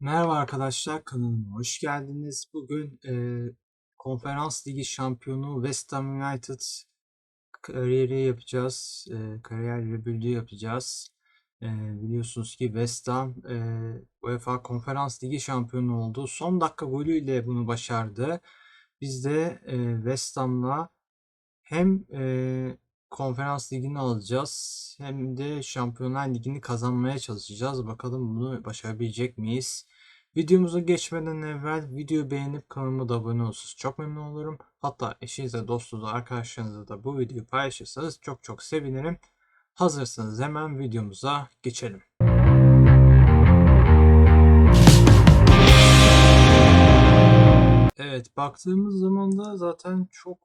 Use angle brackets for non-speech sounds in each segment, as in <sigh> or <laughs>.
Merhaba arkadaşlar, kanalıma hoş geldiniz. Bugün e, Konferans Ligi şampiyonu West Ham United kariyeri yapacağız. E, kariyer rebüldü yapacağız. E, biliyorsunuz ki West Ham e, UEFA Konferans Ligi şampiyonu oldu. Son dakika golüyle bunu başardı. Biz de e, West Ham'la hem e, Konferans Ligi'ni alacağız hem de Şampiyonlar Ligi'ni kazanmaya çalışacağız. Bakalım bunu başarabilecek miyiz? Videomuza geçmeden evvel videoyu beğenip kanalıma da abone olursanız çok memnun olurum. Hatta eşinizle, dostunuzla, arkadaşlarınızla da bu videoyu paylaşırsanız çok çok sevinirim. Hazırsanız hemen videomuza geçelim. Evet, baktığımız zaman da zaten çok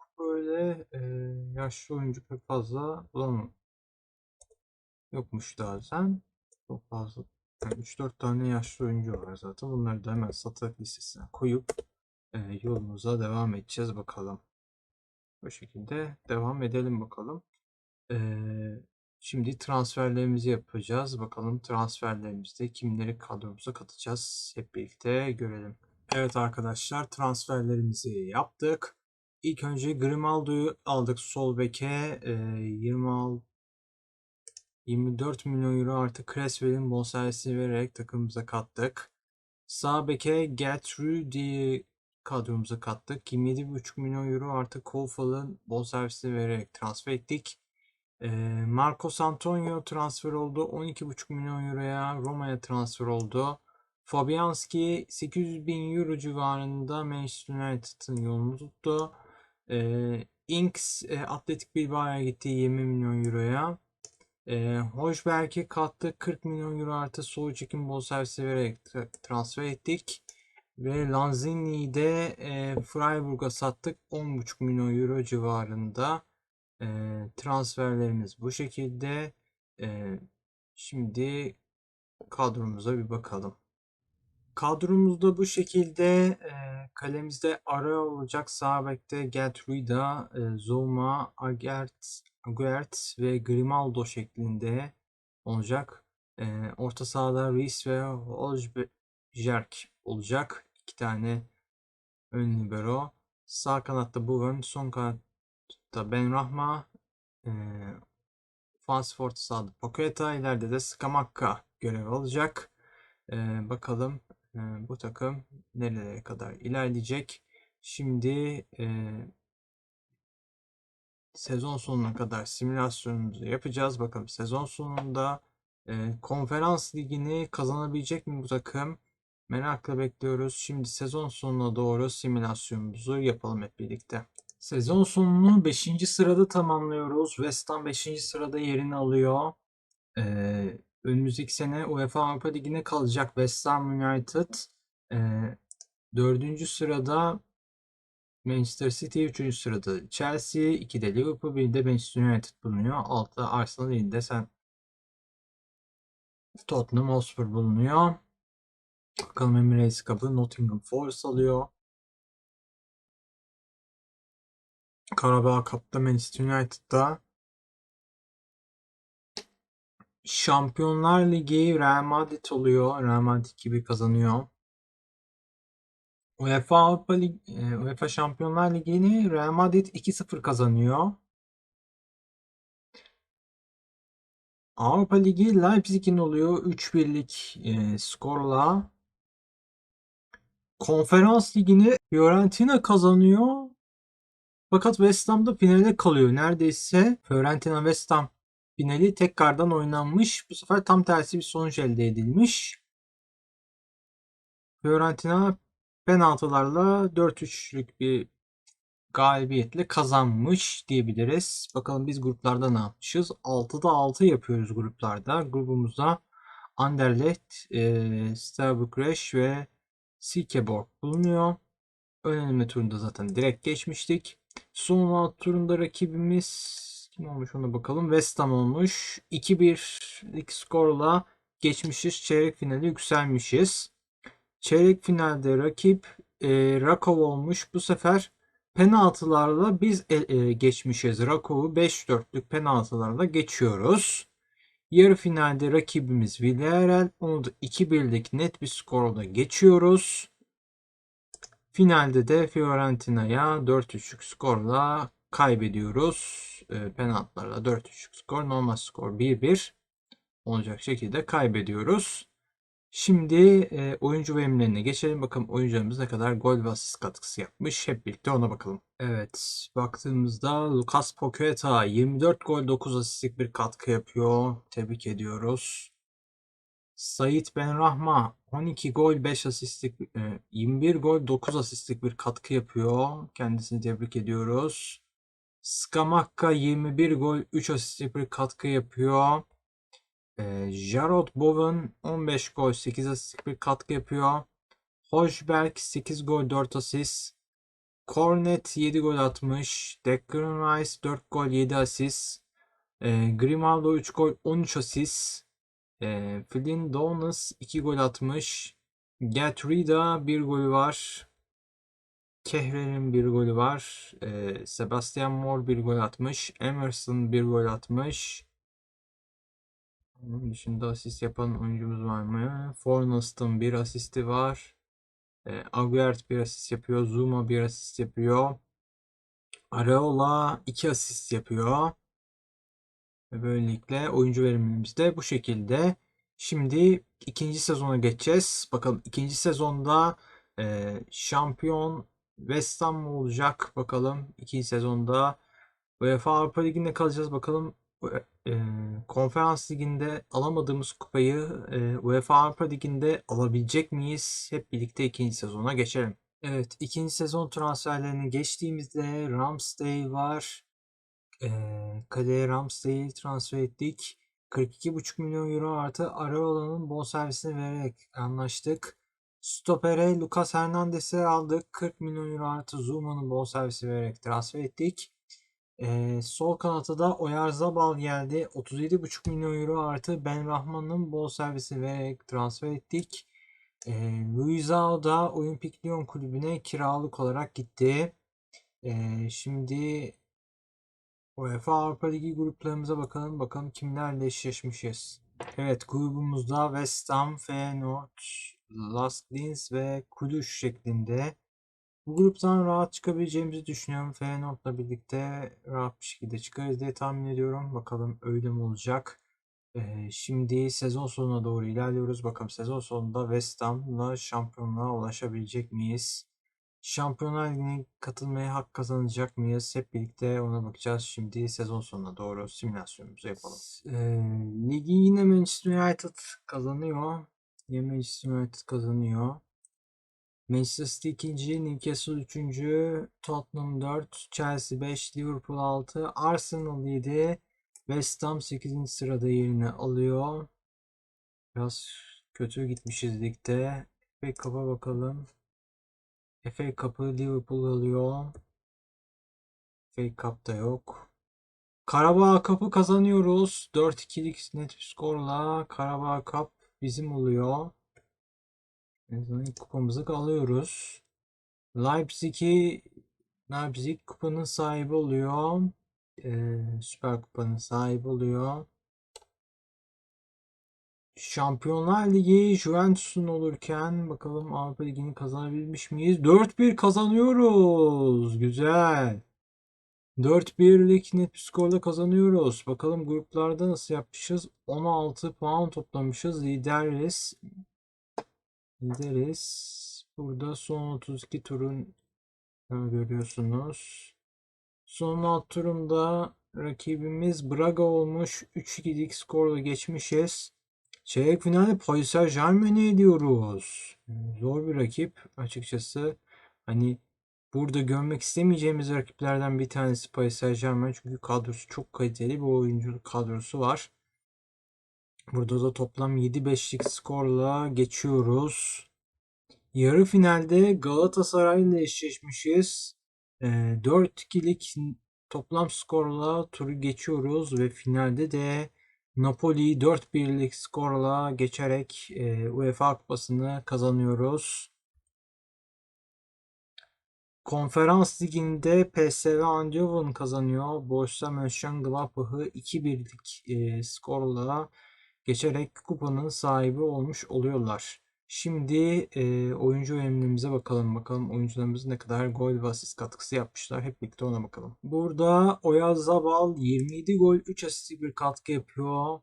böyle e, yaşlı oyuncu pek fazla bulamam. Yokmuş zaten. Çok fazla. Yani 3-4 tane yaşlı oyuncu var zaten. Bunları da hemen satılık listesine koyup e, yolumuza devam edeceğiz bakalım. Bu şekilde devam edelim bakalım. E, şimdi transferlerimizi yapacağız. Bakalım transferlerimizde kimleri kadromuza katacağız. Hep birlikte görelim. Evet arkadaşlar transferlerimizi yaptık. İlk önce Grimaldo'yu aldık sol beke. E, 26 24 milyon euro artı Creswell'in bonservisi vererek takımımıza kattık. Sağ beke Gertrude'yi kadromuza kattık. 27,5 milyon euro artı Koufal'ın bonservisi vererek transfer ettik. Ee, Marcos Antonio transfer oldu. 12,5 milyon euroya Roma'ya transfer oldu. Fabianski 800 bin euro civarında Manchester United'ın yolunu tuttu. Ee, Inks e, Atletik Bilbao'ya gitti 20 milyon euroya. E, Hoşberg'e kattık 40 milyon euro artı sol çekim bonservisi vererek tra- transfer ettik. Ve Lanzini'yi de e, Freiburg'a sattık 10,5 milyon euro civarında. E, transferlerimiz bu şekilde. E, şimdi kadromuza bir bakalım. Kadromuzda bu şekilde e, kalemizde ara olacak. Sağ bekte Gertruida, e, Zouma, Agert, Aguert ve Grimaldo şeklinde olacak. E, orta sahada Reis ve Hojbjerg olacak. İki tane ön libero. Sağ kanatta Bowen, son kanatta Benrahma, e, Fans orta sahada Paqueta, ileride de Scamacca görev alacak. E, bakalım e, bu takım nerelere kadar ilerleyecek. Şimdi e, sezon sonuna kadar simülasyonumuzu yapacağız. Bakalım sezon sonunda e, konferans ligini kazanabilecek mi bu takım? Merakla bekliyoruz. Şimdi sezon sonuna doğru simülasyonumuzu yapalım hep birlikte. Sezon sonunu 5. sırada tamamlıyoruz. West Ham 5. sırada yerini alıyor. Ee, önümüzdeki sene UEFA Avrupa Ligi'ne kalacak West Ham United. Ee, 4. sırada Manchester City, 3. sırada Chelsea, 2'de Liverpool, 1'de Manchester United bulunuyor. 6'da Arsenal, 7'de sen Tottenham Hotspur bulunuyor. Bakalım Emirates Cup'ı Nottingham Forest alıyor. Karabağ Cup'ta Manchester United'da. Şampiyonlar Ligi Real Madrid oluyor. Real Madrid 2-1 kazanıyor. UEFA Avrupa Lig, e, UEFA Şampiyonlar Ligi'ni Real Madrid 2-0 kazanıyor. Avrupa Ligi Leipzig'in oluyor 3-1'lik e, skorla. Konferans Ligi'ni Fiorentina kazanıyor. Fakat West Ham'da finale kalıyor. Neredeyse Fiorentina West Ham finali tekrardan oynanmış. Bu sefer tam tersi bir sonuç elde edilmiş. Fiorentina penaltılarla 4-3'lük bir galibiyetle kazanmış diyebiliriz. Bakalım biz gruplarda ne yapmışız? 6'da 6 yapıyoruz gruplarda. Grubumuzda Anderlecht, e, Bükreş ve Silkeborg bulunuyor. Ön eleme turunda zaten direkt geçmiştik. Son alt turunda rakibimiz kim olmuş ona bakalım. West Ham olmuş. 2-1'lik skorla geçmişiz. Çeyrek finale yükselmişiz. Çeyrek finalde rakip e, Rakov olmuş. Bu sefer penaltılarla biz e, e, geçmişiz. Rakov'u 5-4'lük penaltılarla geçiyoruz. Yarı finalde rakibimiz Villarreal. Onu da 2-1'lik net bir skorla geçiyoruz. Finalde de Fiorentina'ya 4-3'lük skorla kaybediyoruz. E, penaltılarla 4-3'lük skor. Normal skor 1-1 olacak şekilde kaybediyoruz. Şimdi e, oyuncu verimlerine geçelim. Bakalım oyuncularımız ne kadar gol ve asist katkısı yapmış. Hep birlikte ona bakalım. Evet baktığımızda Lucas Paqueta 24 gol 9 asistlik bir katkı yapıyor. Tebrik ediyoruz. Sait Benrahma 12 gol 5 asistlik e, 21 gol 9 asistlik bir katkı yapıyor. Kendisini tebrik ediyoruz. Skamakka 21 gol 3 asistlik bir katkı yapıyor. E, Jarrod Bowen 15 gol 8 asistlik bir katkı yapıyor. Hochberg 8 gol 4 asist. Cornet 7 gol atmış. Declan Rice 4 gol 7 asist. E, Grimaldo 3 gol 13 asist. E, Flynn Downes 2 gol atmış. Getrida 1 golü var. Kehler'in 1 golü var. E, Sebastian Moore 1 gol atmış. Emerson 1 gol atmış. Onun dışında asist yapan oyuncumuz var mı? Fornalst'ın bir asisti var. E, Aguert bir asist yapıyor. Zuma bir asist yapıyor. Areola iki asist yapıyor. Ve böylelikle oyuncu verimimiz de bu şekilde. Şimdi ikinci sezona geçeceğiz. Bakalım ikinci sezonda e, şampiyon West Ham mı olacak? Bakalım ikinci sezonda UEFA Avrupa Ligi'nde kalacağız. Bakalım e, konferans liginde alamadığımız kupayı e, UEFA Avrupa Ligi'nde alabilecek miyiz? Hep birlikte ikinci sezona geçelim. Evet, ikinci sezon transferlerini geçtiğimizde Ramsdale var. E, kaleye Ramsdale'i transfer ettik. 42,5 milyon euro artı Areola'nın bonservisini vererek anlaştık. Stoper'e Lucas Hernandez'i aldık. 40 milyon euro artı Zuma'nın bonservisi vererek transfer ettik. Ee, sol kanata da Oyarzabal geldi. 37,5 milyon euro artı Ben Rahman'ın bol servisi vererek transfer ettik. Ee, Luizao da Olimpik Lyon kulübüne kiralık olarak gitti. Ee, şimdi UEFA Avrupa Ligi gruplarımıza bakalım. Bakalım kimlerle eşleşmişiz. Evet grubumuzda West Ham, Feyenoord, Lask Linz ve Kulüş şeklinde bu gruptan rahat çıkabileceğimizi düşünüyorum. Feyenoord'la birlikte rahat bir şekilde çıkarız diye tahmin ediyorum. Bakalım öyle mi olacak? Ee, şimdi sezon sonuna doğru ilerliyoruz. Bakalım sezon sonunda West Ham'la şampiyonluğa ulaşabilecek miyiz? Şampiyonlar Ligi'ne katılmaya hak kazanacak mıyız? Hep birlikte ona bakacağız. Şimdi sezon sonuna doğru simülasyonumuzu yapalım. Ee, ligi yine Manchester United kazanıyor. Yine Manchester United kazanıyor. Manchester City 2. Newcastle 3. Tottenham 4. Chelsea 5. Liverpool 6. Arsenal 7. West Ham 8. sırada yerini alıyor. Biraz kötü gitmişiz ligde. FA Cup'a bakalım. FA Cup'ı Liverpool alıyor. FA Cup'ta yok. Karabağ Cup'ı kazanıyoruz. 4-2'lik net bir skorla Karabağ Cup bizim oluyor. İlk kupamızı alıyoruz. Leipzig'i Leipzig kupanın sahibi oluyor. Ee, Süper Kupa'nın sahibi oluyor. Şampiyonlar Ligi Juventus'un olurken bakalım Avrupa Ligi'ni kazanabilmiş miyiz? 4-1 kazanıyoruz. Güzel. 4-1'lik net skorla kazanıyoruz. Bakalım gruplarda nasıl yapmışız? 16 puan toplamışız. Lideriz. Lideriz. Burada son 32 turun görüyorsunuz. Son alt turumda rakibimiz Braga olmuş. 3-2'lik skorla geçmişiz. Çeyrek finalde Paris Saint Germain'i ediyoruz. Zor bir rakip açıkçası. Hani burada görmek istemeyeceğimiz rakiplerden bir tanesi Paris Saint Germain. Çünkü kadrosu çok kaliteli bir oyunculuk kadrosu var. Burada da toplam 7-5'lik skorla geçiyoruz. Yarı finalde Galatasaray ile eşleşmişiz. E, 4-2'lik toplam skorla turu geçiyoruz ve finalde de Napoli 4-1'lik skorla geçerek e, UEFA Kupası'nı kazanıyoruz. Konferans liginde PSV Eindhoven kazanıyor. Borussia Mönchengladbach'ı 2-1'lik e, skorla geçerek kupanın sahibi olmuş oluyorlar. Şimdi e, oyuncu önemlimize bakalım. Bakalım oyuncularımız ne kadar gol ve asist katkısı yapmışlar. Hep birlikte ona bakalım. Burada Oyarzabal 27 gol 3 asist bir katkı yapıyor.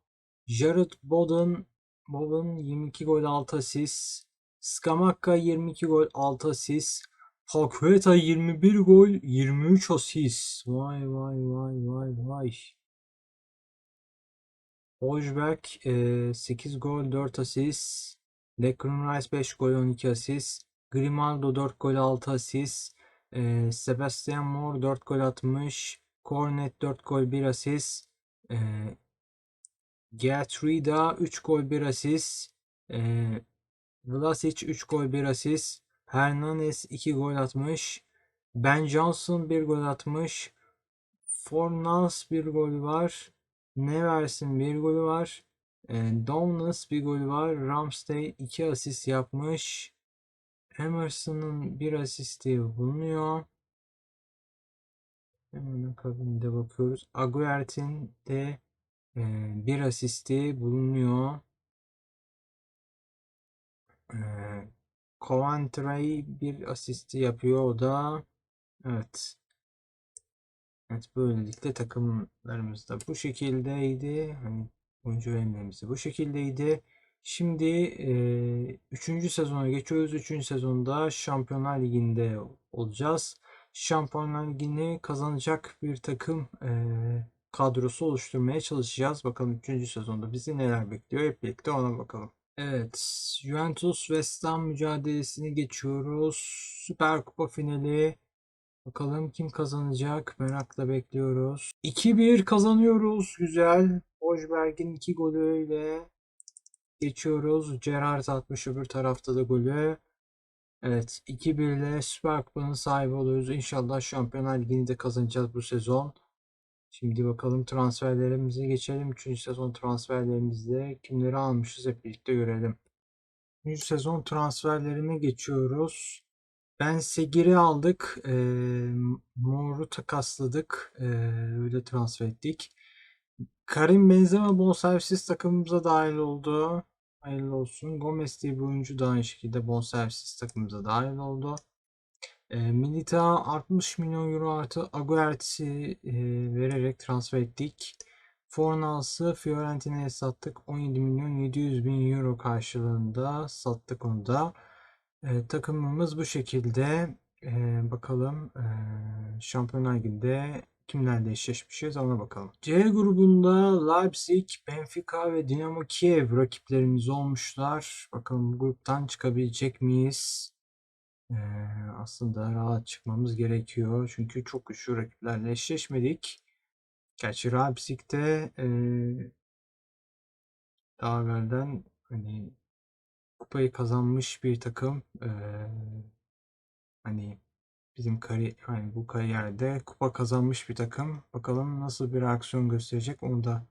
Jared Boden Boden 22 gol 6 asist. Skamakka 22 gol 6 asist. Paqueta 21 gol 23 asist. Vay vay vay vay vay. Hojberg e, 8 gol 4 asist. Declan Rice 5 gol 12 asist. Grimaldo 4 gol 6 asist. E, Sebastian Moore 4 gol atmış. Cornet 4 gol 1 asist. E, Gertruida 3 gol 1 asist. E, Vlasic 3 gol 1 asist. Hernandez 2 gol atmış. Ben Johnson 1 gol atmış. Fornals 1 gol var. Nevers'in 1 golü var. E, Downes bir gol var. Ramsey 2 asist yapmış. Emerson'ın 1 asisti bulunuyor. Hemen akabinde bakıyoruz. Aguert'in de e, 1 asisti bulunuyor. E, Coventry bir asisti yapıyor o da. Evet. Evet böylelikle takımlarımız da bu şekildeydi. Hani oyuncu önemlerimiz de bu şekildeydi. Şimdi e, 3. sezona geçiyoruz. 3. sezonda Şampiyonlar Ligi'nde olacağız. Şampiyonlar Ligi'ni kazanacak bir takım e, kadrosu oluşturmaya çalışacağız. Bakalım 3. sezonda bizi neler bekliyor. Hep birlikte ona bakalım. Evet, Juventus West Ham mücadelesini geçiyoruz. Süper Kupa finali. Bakalım kim kazanacak? Merakla bekliyoruz. 2-1 kazanıyoruz. Güzel. Hojberg'in 2 golüyle geçiyoruz. Gerrard atmış öbür tarafta da golü. Evet 2-1 ile Süper Kupa'nın sahibi oluyoruz. İnşallah Şampiyonlar Ligi'ni de kazanacağız bu sezon. Şimdi bakalım transferlerimize geçelim. 3. sezon transferlerimizde kimleri almışız hep birlikte görelim. 3. sezon transferlerine geçiyoruz. Ben Segir'i aldık. E, Moore'u takasladık. E, öyle transfer ettik. Karim Benzema bonservisiz takımımıza dahil oldu. Hayırlı olsun. Gomez diye bir oyuncu da aynı şekilde bonservisiz takımımıza dahil oldu. E, Militao 60 milyon euro artı Aguert'i e, vererek transfer ettik. Fornals'ı Fiorentina'ya sattık. 17 milyon 700 bin euro karşılığında sattık onu da. E, takımımız bu şekilde. E, bakalım e, Şampiyonlar Ligi'nde kimlerle eşleşmişiz ona bakalım. C grubunda Leipzig, Benfica ve Dinamo Kiev rakiplerimiz olmuşlar. Bakalım bu gruptan çıkabilecek miyiz? Ee, aslında rahat çıkmamız gerekiyor. Çünkü çok güçlü rakiplerle eşleşmedik. Gerçi Leipzig'te e, daha evvelden hani kupayı kazanmış bir takım. E, hani bizim kari hani bu kariyerde kupa kazanmış bir takım. Bakalım nasıl bir reaksiyon gösterecek onu da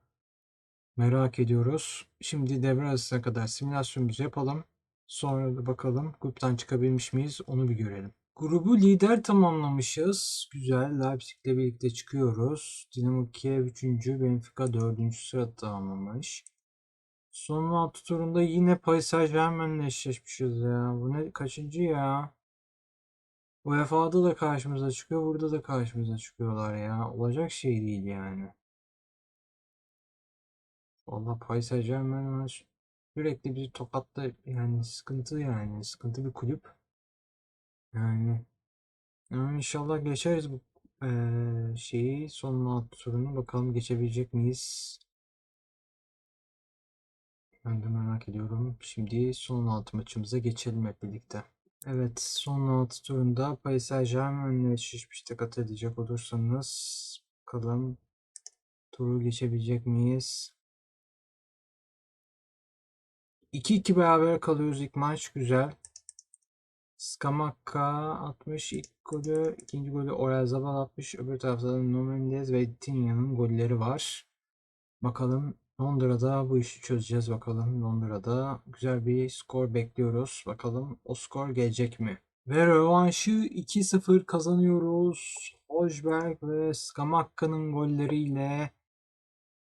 merak ediyoruz. Şimdi devre arasına kadar simülasyonumuzu yapalım. Sonra da bakalım gruptan çıkabilmiş miyiz onu bir görelim. Grubu lider tamamlamışız. Güzel. Leipzig'le birlikte çıkıyoruz. Dinamo Kiev 3. Benfica 4. sırada tamamlamış. Son 6 turunda yine Paris Saint-Germain'le eşleşmişiz ya. Bu ne kaçıncı ya? UEFA'da da karşımıza çıkıyor. Burada da karşımıza çıkıyorlar ya. Olacak şey değil yani. Vallahi Paris Saint-Germain sürekli bir tokatta yani sıkıntı yani. Sıkıntı bir kulüp. Yani, yani inşallah geçeriz bu eee, şeyi son alt turunu bakalım geçebilecek miyiz? Ben de merak ediyorum. Şimdi son altı maçımıza geçelim hep birlikte. Evet son altı turunda Paris Saint-Germain'le eşleşmişte kat edecek olursanız bakalım turu geçebilecek miyiz? 2-2 beraber kalıyoruz ilk maç güzel. Skamakka 60 ilk golü, ikinci golü Oyarzabal atmış. Öbür tarafta da Nuno Mendes ve Tinya'nın golleri var. Bakalım Londra'da bu işi çözeceğiz bakalım. Londra'da güzel bir skor bekliyoruz. Bakalım o skor gelecek mi? Ve rövanşı 2-0 kazanıyoruz. Hojberg ve Skamakka'nın golleriyle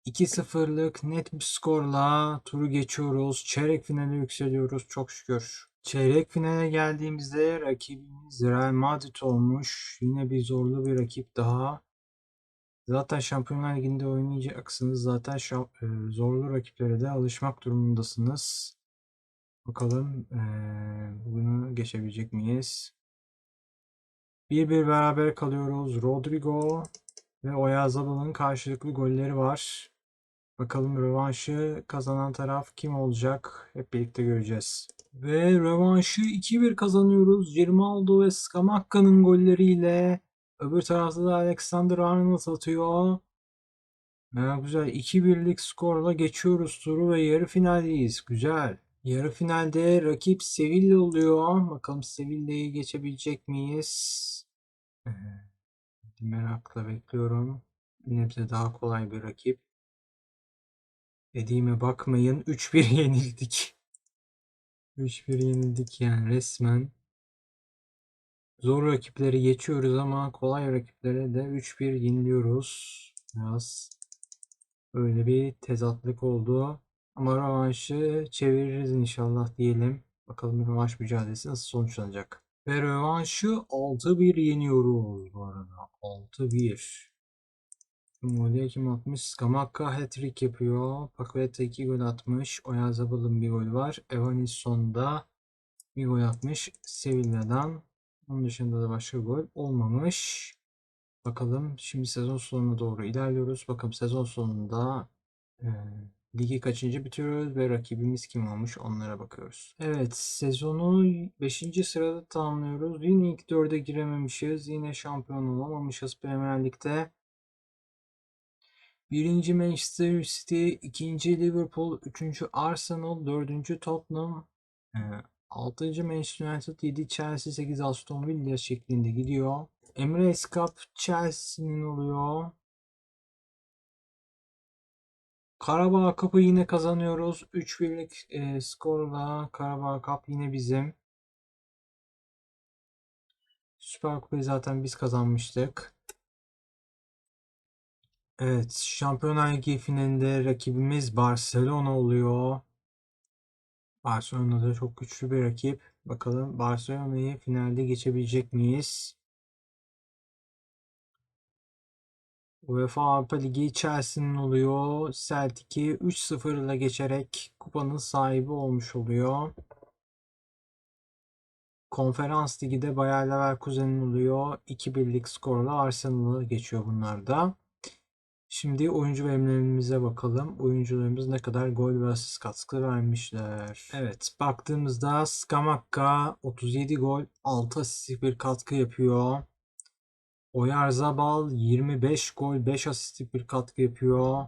2-0'lık net bir skorla turu geçiyoruz. Çeyrek finale yükseliyoruz çok şükür. Çeyrek finale geldiğimizde rakibimiz Real Madrid olmuş. Yine bir zorlu bir rakip daha. Zaten Şampiyonlar Ligi'nde oynayacaksınız. Zaten şam- e, zorlu rakiplere de alışmak durumundasınız. Bakalım e, bunu geçebilecek miyiz? 1-1 beraber kalıyoruz. Rodrigo ve Oyarzabal'ın karşılıklı golleri var. Bakalım rövanşı kazanan taraf kim olacak? Hep birlikte göreceğiz. Ve rövanşı 2-1 kazanıyoruz. Girmaldo ve Skamakka'nın golleriyle. Öbür tarafta da Alexander Arnold atıyor. Ya güzel 2-1'lik skorla geçiyoruz turu ve yarı finaldeyiz. Güzel. Yarı finalde rakip Sevilla oluyor. Bakalım Sevilla'yı geçebilecek miyiz? Merakla bekliyorum. Yine bize daha kolay bir rakip. Dediğime bakmayın <laughs> 3-1 yenildik. 3-1 yenildik yani resmen. Zor rakipleri geçiyoruz ama kolay rakiplere de 3-1 yeniliyoruz. Biraz öyle bir tezatlık oldu. Ama rövanşı çeviririz inşallah diyelim. Bakalım rövanş mücadelesi nasıl sonuçlanacak. Ve rövanşı 6-1 yeniyoruz bu arada. 6-1. Golü kim atmış? Skamakka hat-trick yapıyor. Paqueta 2 gol atmış. Oyarzabal'ın bir golü var. Evanisson da bir gol atmış Sevilla'dan. Onun dışında da başka gol olmamış. Bakalım şimdi sezon sonuna doğru ilerliyoruz. Bakalım sezon sonunda e, ligi kaçıncı bitiriyoruz ve rakibimiz kim olmuş onlara bakıyoruz. Evet sezonu 5. sırada tamamlıyoruz. Yine ilk 4'e girememişiz. Yine şampiyon olamamışız Premier Lig'de. Birinci Manchester City, ikinci Liverpool, üçüncü Arsenal, dördüncü Tottenham, e, altıncı Manchester United, yedi Chelsea, sekiz Aston Villa şeklinde gidiyor. Emirates Cup Chelsea'nin oluyor. Karabağ Cup'ı yine kazanıyoruz. 3-1'lik e, skorla Karabağ Cup yine bizim. Süper Kupayı zaten biz kazanmıştık. Evet, Şampiyonlar Ligi finalinde rakibimiz Barcelona oluyor. Barcelona da çok güçlü bir rakip. Bakalım Barcelona'yı finalde geçebilecek miyiz? UEFA Avrupa Ligi Chelsea'nin oluyor. Celtic'i 3-0 ile geçerek kupanın sahibi olmuş oluyor. Konferans Ligi de Bayer Leverkusen'in oluyor. 2-1'lik skorla Arsenal'ı geçiyor bunlar da. Şimdi oyuncu verimlerimize bakalım. Oyuncularımız ne kadar gol ve asist katkı vermişler. Evet, baktığımızda Skamakka 37 gol, 6 asistlik bir katkı yapıyor. Oyarzabal 25 gol, 5 asistlik bir katkı yapıyor.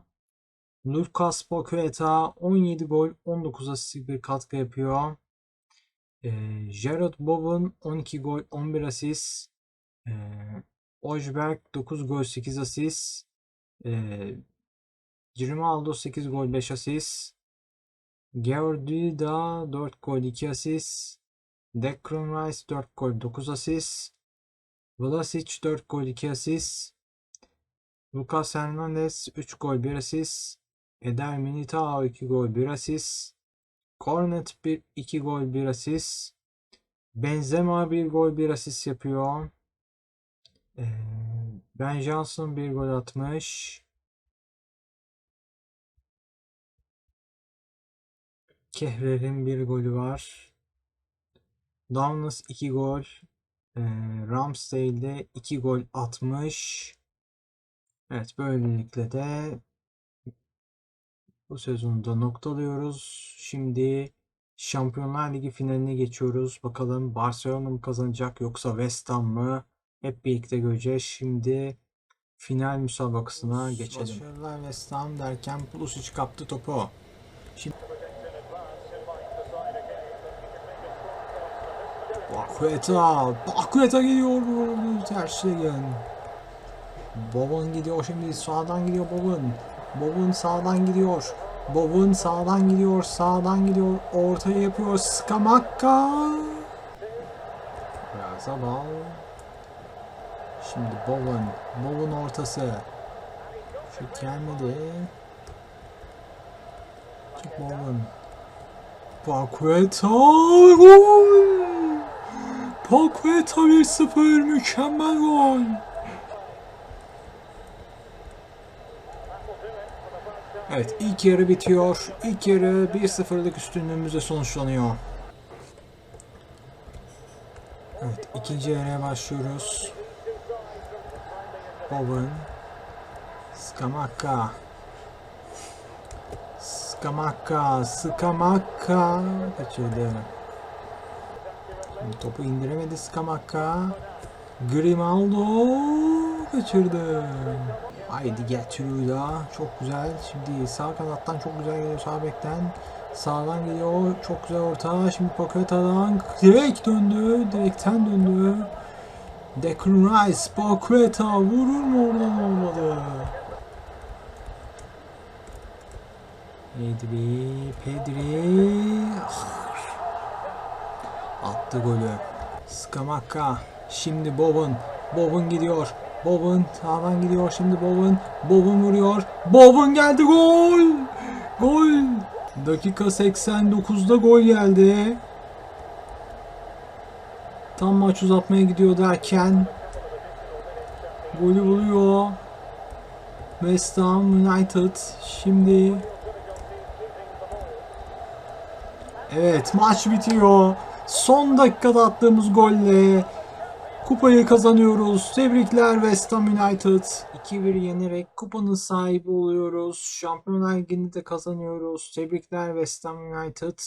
Lucas Paqueta 17 gol, 19 asistlik bir katkı yapıyor. Ee, Jared Bowen 12 gol, 11 asist. Ee, Ojberg 9 gol, 8 asist. Ee, Grimaldo 8 gol 5 asist. Geordi da 4 gol 2 asist. Declan Rice 4 gol 9 asist. Vlasic 4 gol 2 asist. Lucas Hernandez 3 gol 1 asist. Eder Militao 2 gol 1 asist. Cornet 1 2 gol 1 asist. Benzema 1 gol 1 asist yapıyor. Ee, ben Johnson bir gol atmış. Kehrer'in bir golü var. Downes 2 gol. Ee, Ramsdale de 2 gol atmış. Evet böylelikle de bu sezonu da noktalıyoruz. Şimdi Şampiyonlar Ligi finaline geçiyoruz. Bakalım Barcelona mı kazanacak yoksa West Ham mı? Hep birlikte göreceğiz. Şimdi final müsabakasına geçelim. Başarılar West Ham derken Pulisic kaptı topu. Şimdi Bakueta, Bakueta geliyor. Terstegen. Bowen gidiyor şimdi sağdan gidiyor Bowen. Bowen sağdan gidiyor. Bowen sağdan gidiyor, sağdan gidiyor. Ortaya yapıyor Skamakka. Biraz Zabal. Şimdi Bowen. Bowen ortası. Şut gelmedi. Çık Bowen. Paqueta gol! Paqueta 1-0 mükemmel gol. Evet ilk yarı bitiyor. İlk yarı 1-0'lık üstünlüğümüzle sonuçlanıyor. Evet ikinci yarıya başlıyoruz. Bowen. Skamaka. Skamaka. Skamaka. Kaçırdı. Topu indiremedi Skamaka. Grimaldo kaçırdı. Haydi getiriyor da. Çok güzel. Şimdi sağ kanattan çok güzel geliyor sağ bekten. Sağdan geliyor. Çok güzel orta. Şimdi Paqueta'dan direkt döndü. Direkten döndü. Declan Rice. Paqueta vurur mu oradan olmadı. Pedri. Pedri. Ah. Attı golü. Skamaka. Şimdi Bowen. Bowen gidiyor. Bowen sağdan gidiyor şimdi Bowen. Bowen vuruyor. Bowen geldi gol. Gol. Dakika 89'da gol geldi. Tam maç uzatmaya gidiyor derken golü buluyor. West Ham United şimdi Evet maç bitiyor. Son dakikada attığımız golle kupayı kazanıyoruz. Tebrikler West Ham United. 2-1 yenerek kupanın sahibi oluyoruz. Şampiyonlar Ligi'ni de kazanıyoruz. Tebrikler West Ham United.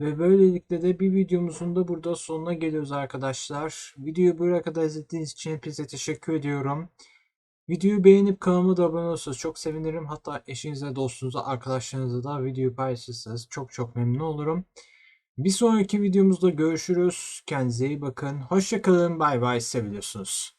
Ve böylelikle de bir videomuzun da burada sonuna geliyoruz arkadaşlar. Videoyu buraya kadar izlediğiniz için hepinize teşekkür ediyorum. Videoyu beğenip kanalıma da abone olursanız çok sevinirim. Hatta eşinize, dostunuza, arkadaşlarınıza da videoyu paylaşırsanız çok çok memnun olurum. Bir sonraki videomuzda görüşürüz. Kendinize iyi bakın. Hoşçakalın. Bay bay. Seviyorsunuz.